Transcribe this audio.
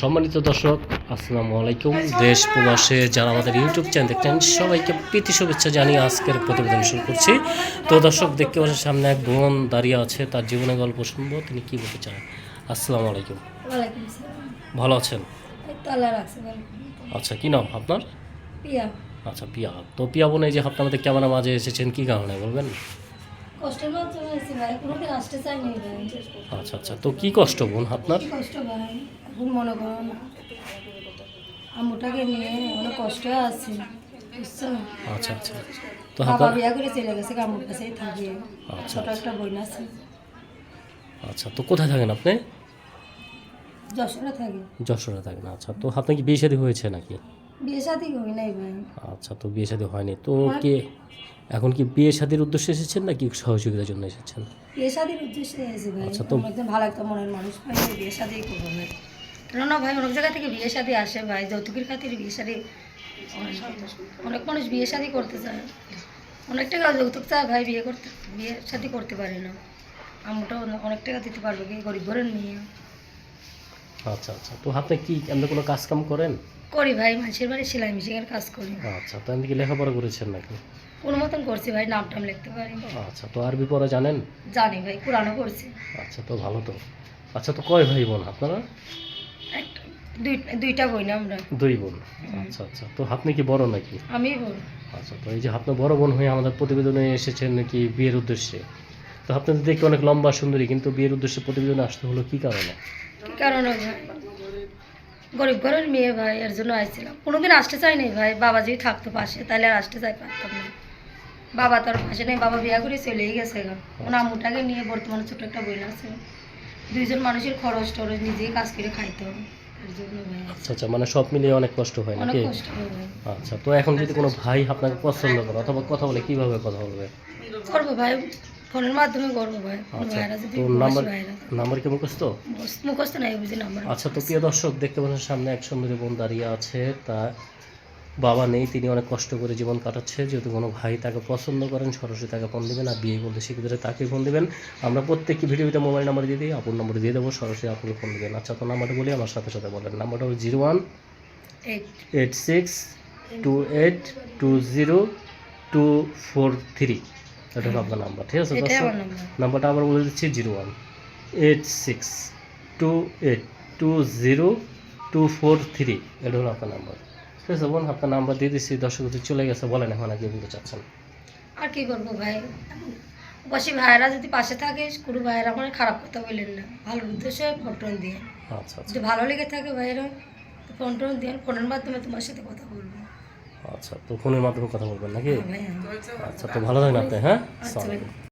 সম্মানিত দর্শক আসসালামু আলাইকুম। দেশ প্রবাসে যারা আমাদের ইউটিউব চ্যানেল দেখছেন সবাইকে প্রীতি শুভেচ্ছা জানিয়ে আজকের প্রতিবেদন শুরু করছি। তো দর্শক দেখতে পাচ্ছেন সামনে এক বোন দাঁড়িয়ে আছে তার জীবনের গল্প শুনব। তিনি কি বলতে চান আসসালামু আলাইকুম। ভালো আছেন? আচ্ছা কি নাম আপনার? পিয়া। আচ্ছা পিয়া। তো পিয়া বোন এই যে আপনার মধ্যে ক্যামেরা মাঝে এসেছেন কি কারণে বলবেন? কষ্টের মাধ্যমে ভাই কোনোদিন আসতে চাইনি আচ্ছা আচ্ছা তো কি কষ্ট বোন আপনার? কষ্ট ভাই এখন মনে করুন আম্মুটাকে নিয়ে অনেক কষ্ট আছে আচ্ছা আচ্ছা। তো বাবা বিয়া করে চলে গেছে আম্মুর কাছেই থাকি। আচ্ছা, ছোট একটা বোন আছে। আচ্ছা তো কোথায় থাকেন আপনি? যশোরে থাকি। যশোরে থাকেন আচ্ছা। তো আপনার কি বিয়ে শাদী হয়েছে নাকি? বিয়ে শাদি হই নাই ভাই। আচ্ছা তো বিয়ে শাদী হয়নি। তো কি এখন কি বিয়ে শাদীর উদ্দেশ্যে এসেছেন নাকি সহযোগিতার জন্য এসেছেন? বিয়ে শাদির উদ্দেশ্যে এসেছি ভাই। আচ্ছা, তো- ভালো একটা মনের মানুষ ভাই বিয়ে শাদি করব ভাই। কেননা ভাই অনেক জায়গা থেকে বিয়ে শাদি আসে ভাই যৌতুকের খাতির বিয়ে শাদি অনেক মানুষ বিয়ে শাদি করতে চায়। অনেক টাকা যৌতুক চায় ভাই বিয়ে করতে বিয়ে শাদি করতে পারে না। আমটাও অনেক টাকা দিতে পারবে কি? গরিব ঘরের মেয়ে। আচ্ছা আচ্ছা। তো আপনি কি আপনি কোনো কাজ কাম করেন? করি ভাই মানুষের বাড়ি সেলাই মেশিনের কাজ করি। আচ্ছা তো আপনি কি লেখাপড়া করেছেন নাকি? কোনো মতন করছি ভাই নাম টাম লিখতে পারি। আচ্ছা তো আরবি পড়া জানেন? জানি ভাই কোরআনও করছি আচ্ছা তো ভালো তো। আচ্ছা তো কয় ভাই বোন আপনারা? দুইটা বই না আমরা। দুই বোন। আচ্ছা আচ্ছা তো আপনি কি বড় নাকি? আমি বল আচ্ছা তো এই যে আপনি বড় বোন হয়ে আমাদের প্রতিবেদনে এসেছেন নাকি বিয়ের উদ্দেশ্যে? তো আপনি তো দেখতে অনেক লম্বা সুন্দরী কিন্তু বিয়ের উদ্দেশ্যে প্রতিবেদনে আসতে হলো কি কারণে? কি কারণে ভাই? গরিব ঘরের মেয়ে ভাই এর জন্য আসছিলাম কোনোদিন আসতে চাইনি ভাই বাবা যদি থাকতো পাশে তাহলে আর আসতে চাই পারতাম না। বাবা তার পাশে নেই বাবা বিয়া করে চলেই গেছে গা। ওনার আম্মুটাকে নিয়ে বর্তমানে ছোট একটা বই আছে। দুইজন মানুষের খরচ টরচ নিজেই কাজ করে খাইতে হবে। আচ্ছা আচ্ছা মানে সব মিলিয়ে অনেক কষ্ট হয় নাকি? আচ্ছা তো এখন যদি কোনো ভাই আপনাকে পছন্দ করে অথবা কথা বলে কীভাবে কথা বলবে? করব ভাই ফোনের মাধ্যমে করব ভাই। আচ্ছা তো নাম্বার নাম্বার কি মুখস্থ? মুখস্থ- নাই বুঝি নাম্বার। আচ্ছা তো প্রিয় দর্শক দেখতে পাচ্ছেন সামনে এক সুন্দরী বোন দাঁড়িয়ে আছে। তার বাবা নেই তিনি অনেক কষ্ট করে জীবন কাটাচ্ছে। যেহেতু কোনো ভাই তাকে পছন্দ করেন সরাসরি তাকে ফোন দেবেন আর বিয়ে বলতে শিখে তাকে ফোন দেবেন। আমরা প্রত্যেকটি ভিডিওতে মোবাইল নাম্বার দিয়ে দিই আপুর নম্বর দিয়ে দেবো সরাসরি আপনাকে ফোন দেবেন। আচ্ছা তো নাম্বারটা বলি আমার সাথে সাথে বলেন। নাম্বারটা হলো zero one eight six two eight two zero two four three. এটা হলো আপনার নাম্বার ঠিক আছে নাম্বারটা আবার বলে দিচ্ছি zero one eight six two eight two zero two four three. এটা হলো আপনার নাম্বার। ঠিক আছে বোন আপনার নাম্বার দিয়ে দিচ্ছি দর্শক চলে গেছে। বলেন এখন আর কি বলতে চাচ্ছেন। আর কি করব ভাই? বসে ভাইরা যদি পাশে থাকে কোনো ভাইরা আমার খারাপ কথা বললেন না। ভালো উদ্দেশ্যে ফোন দিয়ে। আচ্ছা আচ্ছা। যদি ভালো লেগে থাকে ভাইরা ফোন টোন দিয়ে ফোনের মাধ্যমে তোমার সাথে কথা বলব। আচ্ছা তো ফোনের মাধ্যমে কথা বলবেন নাকি? হ্যাঁ। আচ্ছা তো ভালো থাকেন আপনি হ্যাঁ?